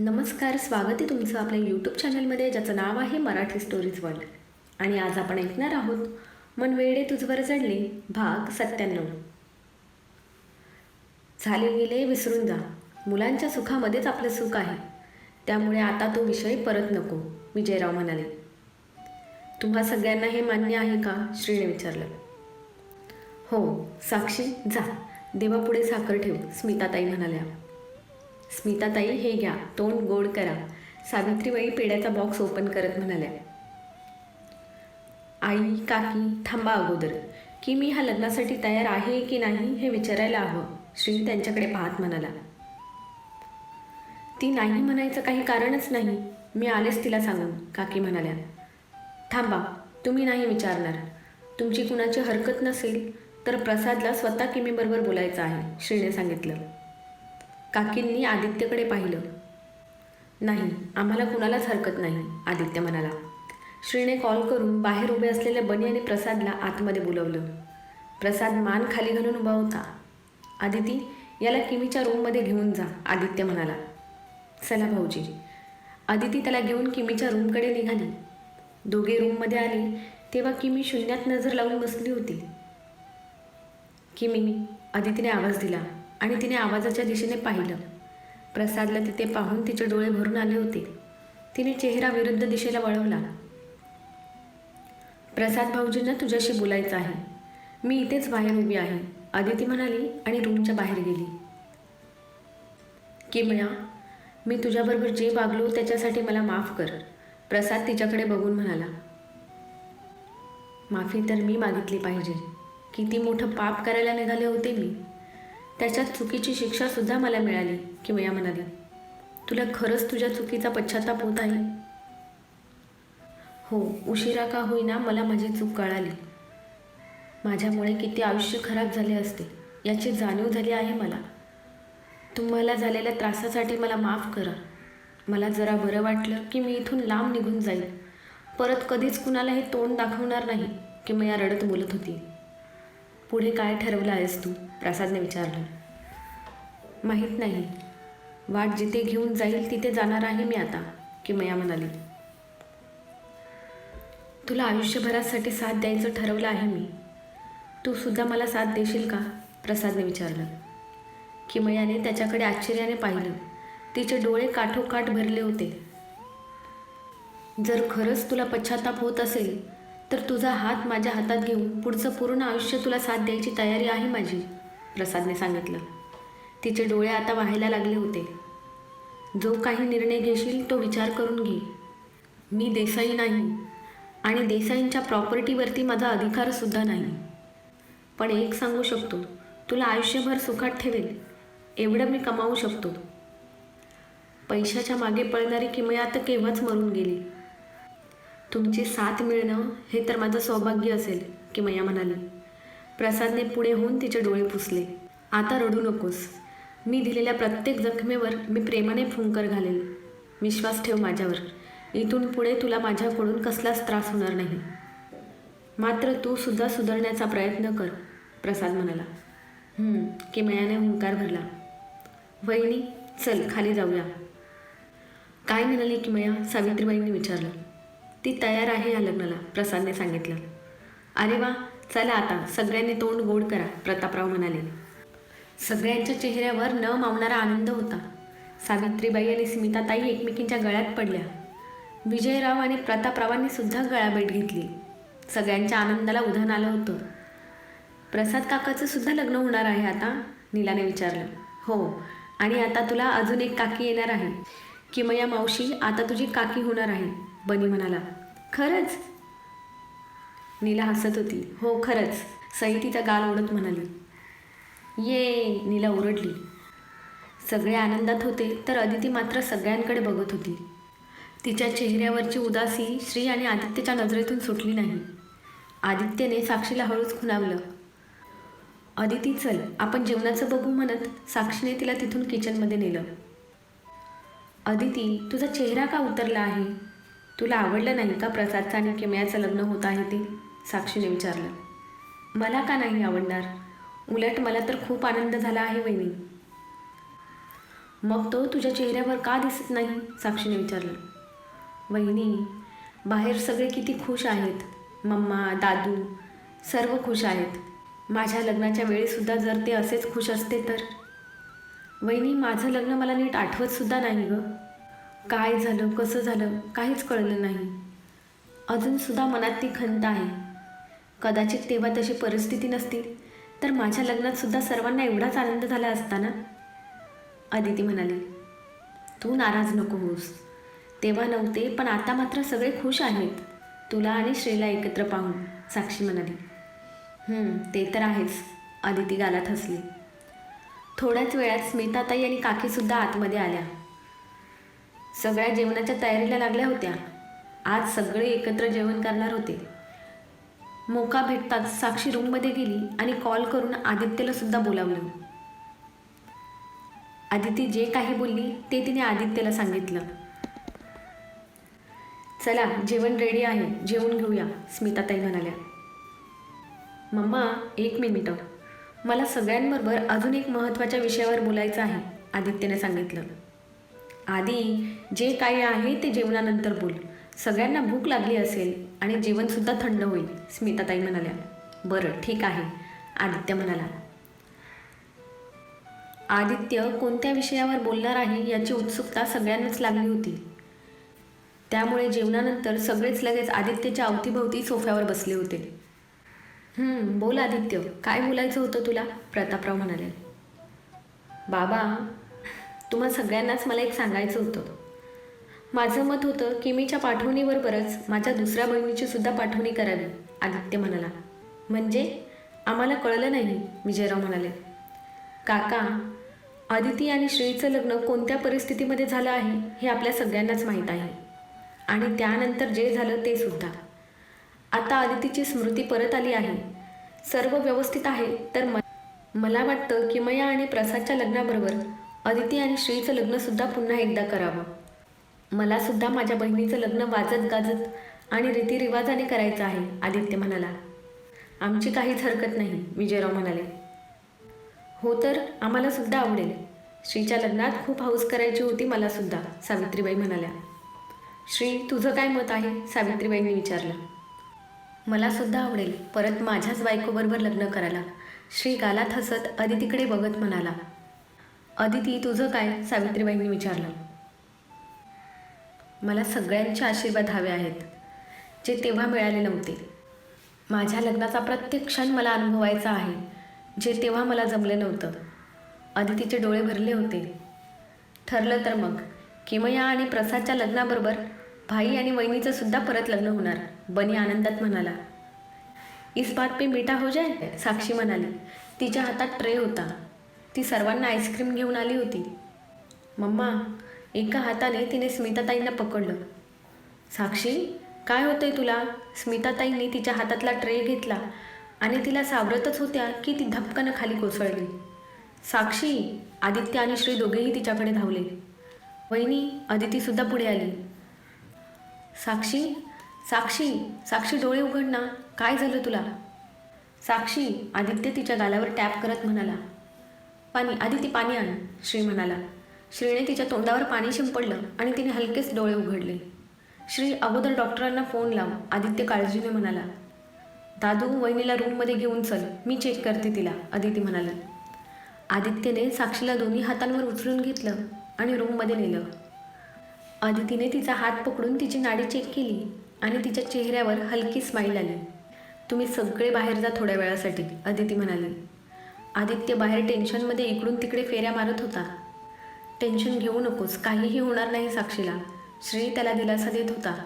नमस्कार स्वागत आहे तुमचं आपल्या यूट्यूब चॅनलमध्ये ज्याचं नाव आहे मराठी स्टोरीज वर्ल्ड आणि आज आपण ऐकणार आहोत मन वेडे तुझवर जडले भाग सत्त्याण्णव. झाले गेले विसरून जा. मुलांच्या सुखामध्येच आपलं सुख आहे. त्यामुळे आता तो विषय परत नको विजयराव म्हणाले. तुम्हा सगळ्यांना हे मान्य आहे का? श्रीने विचारलं. हो साक्षी जा. देवापुढे साखर ठेव स्मिताताई म्हणाल्या. स्मिताताई हे घ्या. तोंड गोड करा. सावित्रीबाई पेड्याचा बॉक्स ओपन करत म्हणाल्या. आई काकी थांबा अगोदर. की मी हा लग्नासाठी तयार आहे की नाही हे विचारायला हवं. श्री त्यांच्याकडे पाहत म्हणाला. ती नाही म्हणायचं काही कारणच नाही. मी आलेच तिला सांगून काकी म्हणाल्या. थांबा तुम्ही नाही विचारणार. तुमची कुणाची हरकत नसेल तर प्रसादला स्वतः किमीबरोबर बोलायचं आहे श्रीने सांगितलं. काकींनी आदित्यकडे पाहिलं. नाही आम्हाला कुणालाच हरकत नाही आदित्य म्हणाला. श्रीने कॉल करून बाहेर उभे असलेल्या बनी आणि प्रसादला आतमध्ये बोलवलं. प्रसाद मान खाली घालून उभा होता. आदिती याला किमीच्या रूममध्ये घेऊन जा आदित्य म्हणाला. चला भाऊजी. आदिती त्याला घेऊन किमीच्या रूमकडे निघाली. दोघे रूममध्ये आले तेव्हा किमी शून्यात नजर लावून बसली होती. किमी आदितीने आवाज दिला. आणि तिने आवाजाच्या दिशेने पाहिलं. प्रसादला तिथे पाहून तिचे डोळे भरून आले होते. तिने चेहरा विरुद्ध दिशेला वळवला. प्रसाद भाऊजींना तुझ्याशी बोलायचं आहे. मी इथेच बाहेर उभी आहे. आदिती म्हणाली आणि रूमच्या बाहेर गेली. किमया मी तुझ्याबरोबर जे वागलो त्याच्यासाठी मला माफ कर प्रसाद तिच्याकडे बघून म्हणाला. माफी तर मी मागितली पाहिजे. किती मोठं पाप करायला निघाले होते मी. त्याच्यात चुकीची शिक्षासुद्धा मला मिळाली किमया म्हणाली. तुला खरंच तुझ्या चुकीचा पश्चाताप होत आहे? हो उशिरा का होईना मला माझी चूक कळाली. माझ्यामुळे किती आयुष्य खराब झाले असते याची जाणीव झाली आहे मला. तुम्हाला झालेल्या त्रासासाठी मला माफ करा. मला जरा बरं वाटलं की मी इथून लांब निघून जाईल परत कधीच कुणालाही तोंड दाखवणार नाही की मी या रडत बोलत होती. पुढे काय ठरवलं आहेस तू? प्रसादने विचारलं. माहीत नाही. वाट जिथे घेऊन जाईल तिथे जाणार आहे मी आता किमया म्हणाली. तुला आयुष्यभरासाठी साथ द्यायचं ठरवलं आहे मी. तू सुद्धा मला साथ देशील का? प्रसादने विचारलं. किमयाने त्याच्याकडे आश्चर्याने पाहिलं. तिचे डोळे काठोकाठ भरले होते. जर खरंच तुला पश्चाताप होत असेल तर तुझा हात माझ्या हातात घेऊन पुढचं पूर्ण आयुष्य तुला साथ द्यायची तयारी आहे माझी प्रसादने सांगितलं. तिचे डोळे आता व्हायला लागले होते. जो काही निर्णय घेशील तो विचार करून घे. मी देसाई नाही आणि देसाईंच्या प्रॉपर्टीवरती माझा अधिकारसुद्धा नाही. पण एक सांगू शकतो तुला आयुष्यभर सुखात ठेवेल एवढं मी कमावू शकतो. पैशाच्या मागे पळणारी किमया तर केव्हाच मरून गेली. तुमची साथ मिळणं हे तर माझं सौभाग्य असेल की मया म्हणाली. प्रसादने पुढे होऊन तिचे डोळे पुसले. आता रडू नकोस. मी दिलेल्या प्रत्येक जखमेवर मी प्रेमाने फुंकर घालेल विश्वास ठेव माझ्यावर. इथून पुढे तुला माझ्याकडून कसलाच त्रास होणार नाही. मात्र तू सुद्धा सुधारण्याचा प्रयत्न कर प्रसाद म्हणाला. की किमयाने हुंकार भरला. वहिनी चल खाली जाऊया. काय म्हणाली किमया सावित्रीबाईंनी विचारलं. ती तयार आहे या लग्नाला प्रसादने सांगितलं. अरे वा चला आता सगळ्यांनी तोंड गोड करा प्रतापराव म्हणाले. सगळ्यांच्या चेहऱ्यावर न मावणारा आनंद होता. सावित्रीबाई आणि स्मिताताई एकमेकींच्या गळ्यात पडल्या. विजयराव आणि प्रतापरावांनी सुद्धा गळाभेट घेतली. सगळ्यांच्या आनंदाला उधाण आलं होतं. प्रसाद काकाचं सुद्धा लग्न होणार आहे आता? नीलाने विचारलं. हो आणि आता तुला अजून एक काकी येणार आहे. किमया मावशी आता तुझी काकी होणार आहे. बनी म्हणाला खरंच? नीला हसत होती हो खरंच. सई तिचा गाल ओढत म्हणाली ये नीला ओरडली सगळे आनंदात होते तर अदिती मात्र सगळ्यांकडे बघत होती. तिच्या चेहऱ्यावरची उदासी श्री आणि आदित्यच्या नजरेतून सुटली नाही. आदित्यने साक्षीला हळूच खुणावलं अदिती चल आपण जेवणाचं बघू म्हणत साक्षीने तिला तिथून किचनमध्ये नेलं. अदिती तुझा चेहरा का उतरला आहे? तुला आवडलं नाही का प्रसादचं आणि किमयाचं लग्न होत आहे ते? साक्षीने विचारलं. मला का नाही आवडणार? उलट मला तर खूप आनंद झाला आहे वहिनी. मग तो तुझ्या चेहऱ्यावर का दिसत नाही? साक्षीने विचारलं. वहिनी बाहेर सगळे किती खुश आहेत. मम्मा दादू सर्व खुश आहेत. माझ्या लग्नाच्या वेळीसुद्धा जर ते असेच खुश असते तर? वहिनी माझं लग्न मला नीट आठवतसुद्धा नाही गं. काय झालं कसं झालं काहीच कळलं नाही. अजूनसुद्धा मनात ती खंत आहे. कदाचित तेव्हा तशी परिस्थिती नसती तर माझ्या लग्नातसुद्धा सर्वांना एवढाच आनंद झाला असता ना? अदिती म्हणाली तू नाराज नको होस तेव्हा नव्हते पण आता मात्र सगळे खुश आहेत. तुला आणि श्रीला एकत्र पाहून साक्षी म्हणाली. ते तर आहेच अदिती गालात हसली. थोड्याच वेळात स्मिताताई आणि काकीसुद्धा आतमध्ये आल्या. सगळ्या जेवणाच्या तयारीला लागल्या होत्या. आज सगळे एकत्र जेवण करणार होते. मोका भेटताच साक्षी रूममध्ये गेली आणि कॉल करून आदित्यला सुद्धा बोलावलं. आदिती जे काही बोलली ते तिने आदित्यला सांगितलं. चला जेवण रेडी आहे. जेवून घेऊया स्मिताताई म्हणाल्या. मम्मा एक मिनिट मला सगळ्यांबरोबर अजून एक महत्त्वाच्या विषयावर बोलायचं आहे आदित्यने सांगितलं. आधी जे काही आहे ते जेवणानंतर बोल. सगळ्यांना भूक लागली असेल आणि जेवणसुद्धा थंड होईल स्मिताताई म्हणाल्या. बरं ठीक आहे आदित्य म्हणाला. आदित्य कोणत्या विषयावर बोलणार आहे याची उत्सुकता सगळ्यांनाच लागली होती. त्यामुळे जेवणानंतर सगळेच लगेच आदित्यच्या अवतीभोवती सोफ्यावर बसले होते. बोल आदित्य काय बोलायचं होतं तुला? प्रतापराव म्हणाले. बाबा तुम्हा सगळ्यांनाच मला एक सांगायचं होतं. माझं मत होतं किमीच्या पाठवणीबरोबरच माझ्या दुसऱ्या बहिणीची सुद्धा पाठवणी करावी आदित्य म्हणाला. म्हणजे? आम्हाला कळलं नाही विजयराव म्हणाले. काका आदिती आणि श्रीचं लग्न कोणत्या परिस्थितीमध्ये झालं आहे हे आपल्या सगळ्यांनाच माहीत आहे. आणि त्यानंतर जे झालं ते सुद्धा. आता आदितीची स्मृती परत आली आहे. सर्व व्यवस्थित आहे तर म मला वाटतं किमया आणि प्रसादच्या लग्नाबरोबर अदिती आणि श्रीचं लग्नसुद्धा पुन्हा एकदा करावं. मला सुद्धा माझ्या बहिणीचं लग्न वाजत गाजत आणि रीतिरिवाजाने करायचं आहे आदित्य म्हणाला. आमची काहीच हरकत नाही विजयराव म्हणाले. हो तर आम्हालासुद्धा आवडेल. श्रीच्या लग्नात खूप हौस करायची होती मला सुद्धा सावित्रीबाई म्हणाल्या. श्री तुझं काय मत आहे? सावित्रीबाईंनी विचारलं. मलासुद्धा आवडेल परत माझ्याच बायकोबरोबर लग्न करायला. श्री गालात हसत अदितीकडे बघत म्हणाला. अदिती तुझं काय? सावित्रीबाईंनी विचारलं. मला सगळ्यांचे आशीर्वाद हवे आहेत जे तेव्हा मिळाले नव्हते. माझ्या लग्नाचा प्रत्येक क्षण मला अनुभवायचा आहे जे तेव्हा मला जमले नव्हतं. अदितीचे डोळे भरले होते. ठरलं तर मग किमया आणि प्रसादच्या लग्नाबरोबर भाई आणि वहिनीचं सुद्धा परत लग्न होणार बनी आनंदात म्हणाला. इस बात पे मीठा हो जाय साक्षी म्हणाली. तिच्या हातात ट्रे होता. ती सर्वांना आईस्क्रीम घेऊन आली होती. मम्मा एका हाताने तिने स्मिताताईंना पकडलं. साक्षी काय होतंय तुला? स्मिताताईंनी तिच्या हातातला ट्रे घेतला आणि तिला सावरतच होत्या की ती धपकन खाली कोसळली. साक्षी आदित्य आणि श्री दोघेही तिच्याकडे धावले. वहिनी अदितीसुद्धा पुढे आली. साक्षी साक्षी साक्षी डोळे उघड ना. काय झालं तुला? साक्षी आदित्य तिच्या गालावर टॅप करत म्हणाला. पाणी आदिती पाणी आण श्री म्हणाला. श्रीने तिच्या तोंडावर पाणी शिंपडलं आणि तिने हलकेच डोळे उघडले. श्री अगोदर डॉक्टरांना फोन लाव आदित्य काळजीने म्हणाला. दादू वहिनीला रूममध्ये घेऊन चल मी चेक करते तिला अदिती म्हणाला. आदित्यने साक्षीला दोन्ही हातांवर उचलून घेतलं आणि रूममध्ये नेलं. आदितीने तिचा हात पकडून तिची नाडी चेक केली आणि तिच्या चेहऱ्यावर हलकी स्माईल आली. तुम्ही सगळे बाहेर जा थोड्या वेळासाठी अदिती म्हणाली. आदित्य बाहेर टेन्शनमध्ये इकडून तिकडे फेऱ्या मारत होता. टेन्शन घेऊ नकोस काहीही होणार नाही साक्षीला श्री त्याला दिलासा देत होता.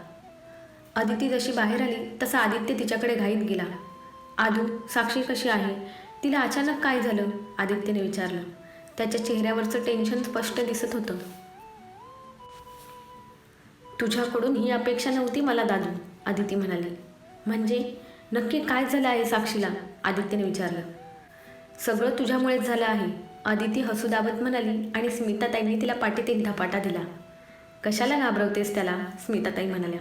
आदिती जशी बाहेर आली तसा आदित्य तिच्याकडे घाईत गेला. आदू साक्षी कशी आहे? तिला अचानक काय झालं? आदित्यने विचारलं. त्याच्या चेहऱ्यावरचं टेन्शन स्पष्ट दिसत होतं. तुझ्याकडून ही अपेक्षा नव्हती मला दादू आदिती म्हणाली. म्हणजे नक्की काय झालं आहे साक्षीला? आदित्यने विचारलं. सगळं तुझ्यामुळेच झालं आहे. आदिती हसू दाबत म्हणाली आणि स्मिताताईंनी तिला पाठीत एक धपाटा दिला. कशाला घाबरवतेस त्याला? स्मिताताई म्हणाल्या.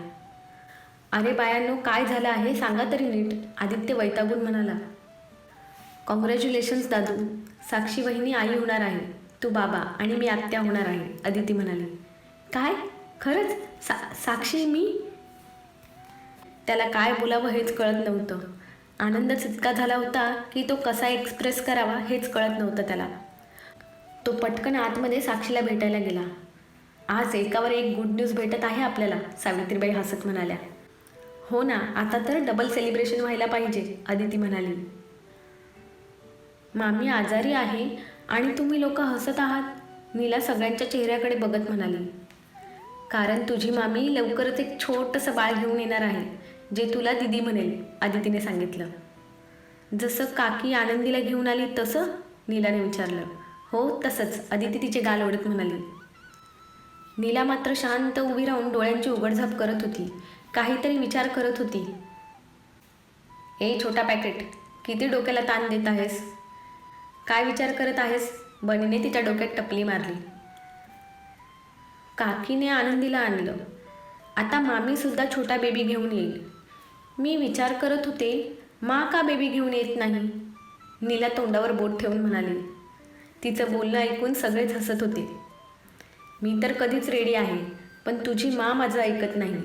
अरे बायांनो काय झालं आहे? सांगा तरी नीट आदित्य वैतागून म्हणाला. कॉंग्रॅच्युलेशन्स दादू. साक्षी वहिनी आई होणार आहे. तू बाबा आणि मी आत्या होणार आहे अदिती म्हणाली. काय? खरंच? सा साक्षी मी? त्याला काय बोलावं हेच कळत नव्हतं. आनंदच इतका झाला होता की तो कसा एक्सप्रेस करावा हेच कळत नव्हतं त्याला. तो पटकन आतमध्ये साक्षीला भेटायला गेला. आज एकावर एक गुड न्यूज भेटत आहे आपल्याला सावित्रीबाई हसत म्हणाल्या. हो ना आता तर डबल सेलिब्रेशन व्हायला पाहिजे अदिती म्हणाली. मामी आजारी आहे आणि तुम्ही लोक हसत आहात नीला सगळ्यांच्या चेहऱ्याकडे बघत म्हणाली. कारण तुझी मामी लवकरच एक छोटंसं बाळ घेऊन येणार आहे. जे तुला दिदी म्हणेल आदितीने सांगितलं. जसं काकी आनंदीला घेऊन आली तसं नीलाने विचारलं. हो तसंच अदिती तिचे गाल ओढत म्हणाली. नीला मात्र शांत उभी राहून डोळ्यांची उघडझाप करत होती. काहीतरी विचार करत होती. ए छोटा पॅकेट किती डोक्याला ताण देत आहेस? काय विचार करत आहेस? बनीने तिच्या डोक्यात टपली मारली. काकीने आनंदीला आणलं. आता मामीसुद्धा छोटा बेबी घेऊन येईल. मी विचार करत होते मा का बेबी घेऊन येत नाही? नीला तोंडावर बोट ठेवून म्हणाली. तिचं बोलणं ऐकून सगळेच हसत होते. मी तर कधीच रेडी आहे पण तुझी मा माझं ऐकत नाही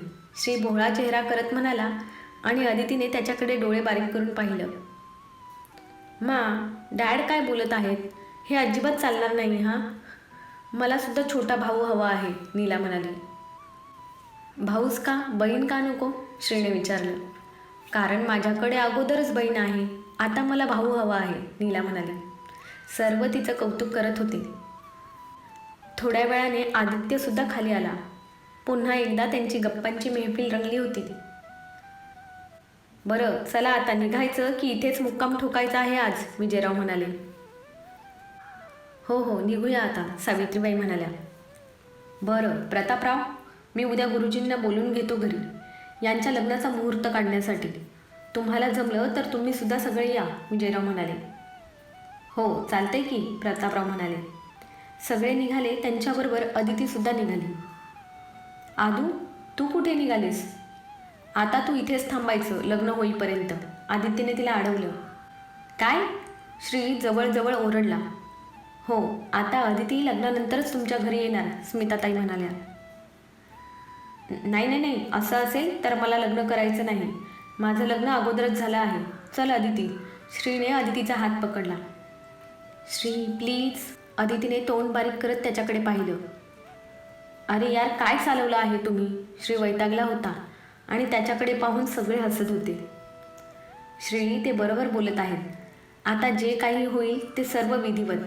श्री भोळा चेहरा करत म्हणाला आणि अदितीने त्याच्याकडे डोळे बारीक करून पाहिलं. मा डॅड काय बोलत आहेत? हे अजिबात चालणार नाही हां? मलासुद्धा छोटा भाऊ हवा आहे नीला म्हणाली. भाऊच का? बहीण का नको? श्रीने विचारलं. कारण माझ्याकडे अगोदरच बहीण आहे. आता मला भाऊ हवा आहे नीला म्हणाली. सर्व तिचं कौतुक करत होते. थोड्या वेळाने आदित्यसुद्धा खाली आला. पुन्हा एकदा त्यांची गप्पांची मेहफिल रंगली होती. बरं चला आता निघायचं की इथेच मुक्काम ठोकायचा आहे आज विजयराव म्हणाले. हो हो निघूया आता सावित्रीबाई म्हणाल्या. बरं प्रतापराव मी उद्या गुरुजींना बोलून घेतो घरी. यांच्या लग्नाचा मुहूर्त काढण्यासाठी. तुम्हाला जमलं तर तुम्ही सुद्धा सगळे या विजयराव म्हणाले. हो चालतंय की प्रतापराव म्हणाले. सगळे निघाले त्यांच्याबरोबर अदितीसुद्धा निघाली. आदू तू कुठे निघालीस? आता तू इथेच थांबायचं लग्न होईपर्यंत. आदित्यने तिला अडवलं. काय? श्री जवळजवळ ओरडला. हो आता अदिती लग्नानंतरच तुमच्या घरी येणार स्मिताताई म्हणाल्या. नाही नाही नाही असं असेल तर मला लग्न करायचं नाही. माझं लग्न अगोदरच झालं आहे. चल अदिती. श्रीने अदितीचा हात पकडला. श्री प्लीज. अदितीने तोंड बारीक करत त्याच्याकडे पाहिलं. अरे यार काय चालवलं आहे तुम्ही? श्री वैतागला होता आणि त्याच्याकडे पाहून सगळे हसत होते. श्री ते बरोबर बोलत आहेत. आता जे काही होईल ते सर्व विधिवत.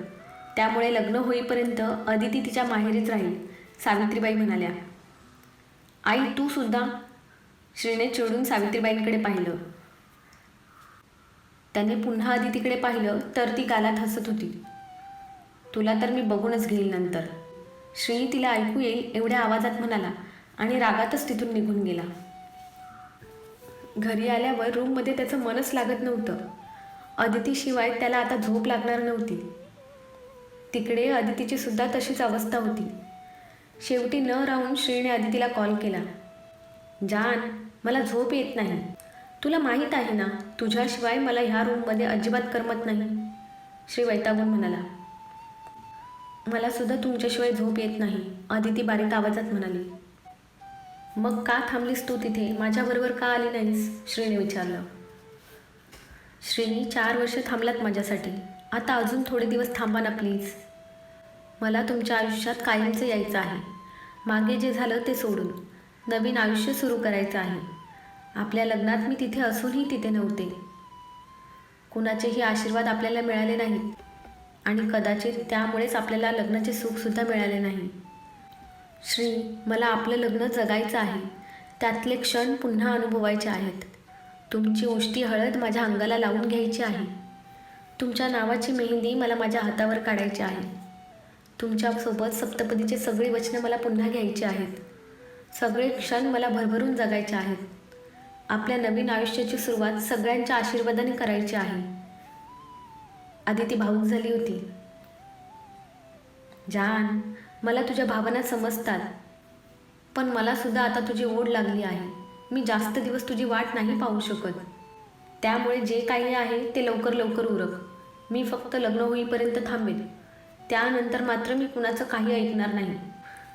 त्यामुळे लग्न होईपर्यंत अदिती तिच्या माहेरीच राहील सावित्रीबाई म्हणाल्या. आई तू सुद्धा श्रीने चिडून सावित्रीबाईंकडे पाहिलं. त्याने पुन्हा आधी तिकडे पाहिलं तर ती गालात हसत होती. तुला तर मी बघूनच घेईल नंतर. श्री तिला ऐकू येईल एवढ्या आवाजात म्हणाला आणि रागातच तिथून निघून गेला. घरी आल्यावर रूममध्ये त्याचं मनच लागत नव्हतं. अदितीशिवाय त्याला आता झोप लागणार नव्हती. तिकडे अदितीची सुद्धा तशीच अवस्था होती. शेवटी न राहून श्रीने आदितीला कॉल केला. जान मला झोप येत नाही. तुला माहीत आहे ना तुझ्याशिवाय मला ह्या रूममध्ये अजिबात करमत नाही. श्री वैतागून म्हणाला. मला सुद्धा तुमच्याशिवाय झोप येत नाही अदिती बारीक आवाजात म्हणाली. मग का थांबलीस तू तिथे? माझ्याबरोबर का आली नाहीस? श्रीने विचारलं. श्रीनी चार वर्ष थांबलात माझ्यासाठी. आता अजून थोडे दिवस थांबा ना प्लीज मला तुमच्या आयुष्यात कायमचं यायचं आहे. मागे जे झालं ते सोडून नवीन आयुष्य सुरू करायचं आहे. आपल्या लग्नात मी तिथे असूनही तिथे नव्हते. कुणाचेही आशीर्वाद आपल्याला मिळाले नाहीत. आणि कदाचित त्यामुळेच आपल्याला लग्नाचे सुखसुद्धा मिळाले नाही. श्री मला आपलं लग्न जगायचं आहे. त्यातले क्षण पुन्हा अनुभवायचे आहेत. तुमची उष्टी हळद माझ्या अंगाला लावून घ्यायची आहे. तुमच्या नावाची मेहंदी मला माझ्या हातावर काढायची आहे. तुमच्यासोबत सप्तपदीचे सगळी वचनं मला पुन्हा घ्यायची आहेत. सगळे क्षण मला भरभरून जगायचे आहेत. आपल्या नवीन आयुष्याची सुरुवात सगळ्यांच्या आशीर्वादाने करायची आहे. आधी ती भाऊक झाली होती. जान मला तुझ्या भावना समजतात पण मला सुद्धा आता तुझी ओढ लागली आहे. मी जास्त दिवस तुझी वाट नाही पाहू शकत. त्यामुळे जे काही आहे ते लवकर लवकर उरक. मी फक्त लग्न होईपर्यंत थांबेन. त्यानंतर मात्र मी कुणाचं काही ऐकणार नाही.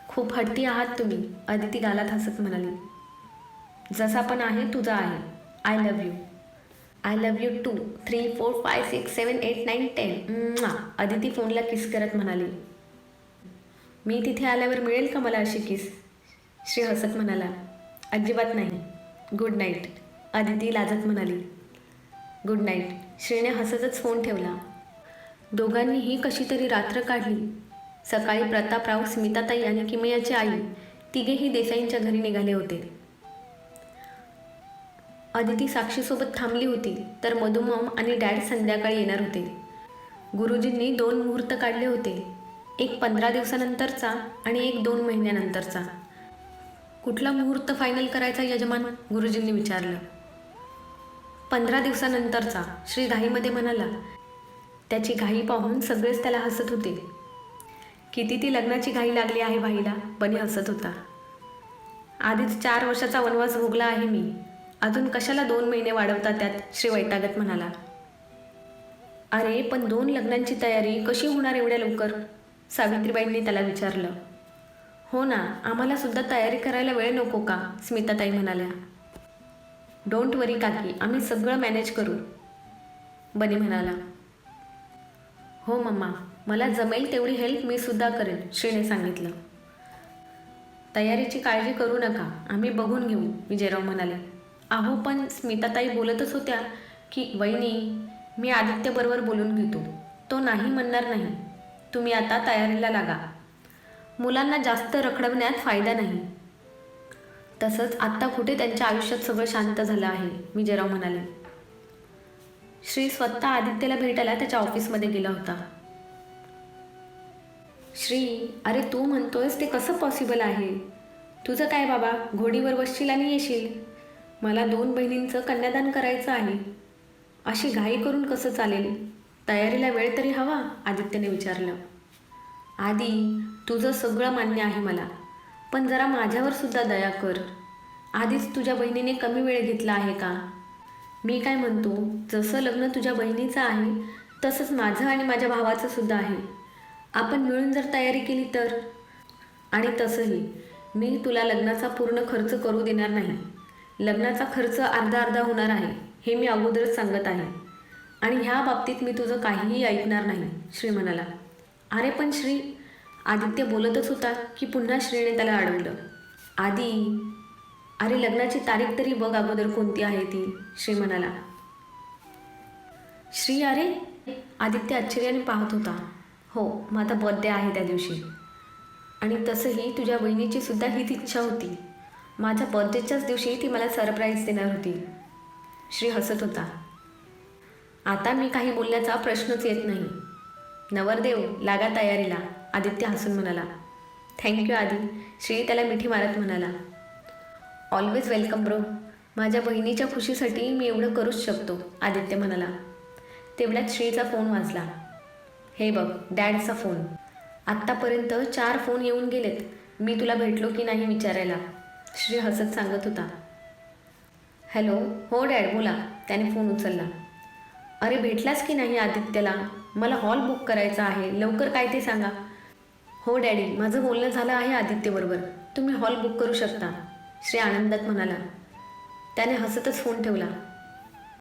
खूप हट्टी आहात तुम्ही अदिती गालात हसत म्हणाली. जसा पण आहे तुझा आहे. I love you I love you two three four five six seven eight nine ten Aditi फोनला किस करत म्हणाली. मी तिथे आल्यावर मिळेल का मला अशी किस श्री हसत म्हणाला. अजिबात नाही. गुड नाईट अदिती लाजत म्हणाली. गुड नाईट श्रीने हसतच फोन ठेवला. दोघांनीही कशी तरी रात्र काढली. सकाळी प्रतापराव स्मिताताई आणि किमयाची आई तिघेही देसाईंच्या घरी निघाले होते. अदिती साक्षीसोबत थांबली होती तर मधुमम आणि डॅड संध्याकाळी येणार होते. गुरुजींनी दोन मुहूर्त काढले होते एक पंधरा दिवसानंतरचा आणि एक दोन महिन्यानंतरचा. कुठला मुहूर्त फायनल करायचा यजमान? गुरुजींनी विचारलं. पंधरा दिवसानंतरचा श्री घाईमध्ये म्हणाला. त्याची घाई पाहून सगळेच त्याला हसत होते. किती ती लग्नाची घाई लागली आहे भाईला बनी हसत होता. आधीच चार वर्षाचा वनवास भोगला आहे मी. अजून कशाला दोन महिने वाढवता त्यात? श्री वैतागत म्हणाला. अरे पण दोन लग्नांची तयारी कशी होणार एवढ्या लवकर? सावित्रीबाईंनी त्याला विचारलं. हो ना आम्हाला सुद्धा तयारी करायला वेळ नको का? स्मिताताई म्हणाल्या. डोंट वरी काकी आम्ही सगळं मॅनेज करू. बनी म्हणाला. हो मम्मा. मला जमेल तेवढी हेल्प मी सुद्धा करेन श्रीने सांगितलं. तयारीची काळजी करू नका. आम्ही बघून घेऊ विजयराव म्हणाले. अहो पण स्मिताताई बोलतच होत्या की वहिनी मी आदित्यबरोबर बोलून घेतो. तो नाही म्हणणार नाही. तुम्ही आता तयारीला लागा. मुलांना जास्त रखडवण्यात फायदा नाही. तसंच आत्ता कुठे त्यांच्या आयुष्यात सगळं शांत झालं आहे विजयराव म्हणाले. श्री स्वतः आदित्यला भेटायला त्याच्या ऑफिसमध्ये गेला होता. श्री अरे तू म्हणतोयस ते कसं पॉसिबल आहे? तुझं काय बाबा घोडीवर बसशील आणि येशील? मला दोन बहिणींचं कन्यादान करायचं आहे. अशी घाई करून कसं चालेल? तयारीला वेळ तरी हवा आदित्यने विचारलं. आधी तुझं सगळं मान्य आहे मला पण जरा माझ्यावर सुद्धा दया कर. आधीच तुझ्या बहिणीने कमी वेळ घेतला आहे का? मी काय म्हणतो जसं लग्न तुझ्या बहिणीचं आहे तसंच माझं आणि माझ्या भावाचं सुद्धा आहे. आपण मिळून जर तयारी केली तर? आणि तसंही मी तुला लग्नाचा पूर्ण खर्च करू देणार नाही. लग्नाचा खर्च अर्धा अर्धा होणार आहे हे मी अगोदरच सांगत आहे. आणि ह्या बाबतीत मी तुझं काहीही ऐकणार नाही श्री म्हणाला अरे पण श्री आदित्य बोलतच होता की पुन्हा श्रीने त्याला अडवलं. आधी अरे लग्नाची तारीख तरी बघ अगोदर कोणती आहे ती श्री म्हणाला श्री अरे आदित्य आश्चर्याने पाहत होता. हो माझा बर्थडे आहे त्या दिवशी. आणि तसंही तुझ्या बहिणीची सुद्धा हीच इच्छा होती. माझ्या बर्थडेच्याच दिवशी ती मला सरप्राईज देणार होती. श्री हसत होता. आता मी काही बोलण्याचा प्रश्नच येत नाही. नवरदेव लागा तयारीला आदित्य हसून म्हणाला. थँक्यू आदी. श्री त्याला मिठी मारत म्हणाला. ऑलवेज वेलकम ब्रो माझ्या बहिणीच्या खुशीसाठी मी एवढं करूच शकतो आदित्य म्हणाला. तेवढ्यात श्रीचा फोन वाजला. हे बघ डॅडचा फोन आत्तापर्यंत चार फोन येऊन गेलेत. मी तुला भेटलो की नाही विचारायला? श्री हसत सांगत होता. हॅलो हो डॅड बोला. त्याने फोन उचलला. अरे भेटलास की नाही आदित्यला? मला हॉल बुक करायचा आहे. लवकर काय ते सांगा. हो डॅडी माझं बोलणं झालं आहे आदित्यबरोबर. तुम्ही हॉल बुक करू शकता. श्री आनंदात म्हणाला त्याने हसतच फोन ठेवला.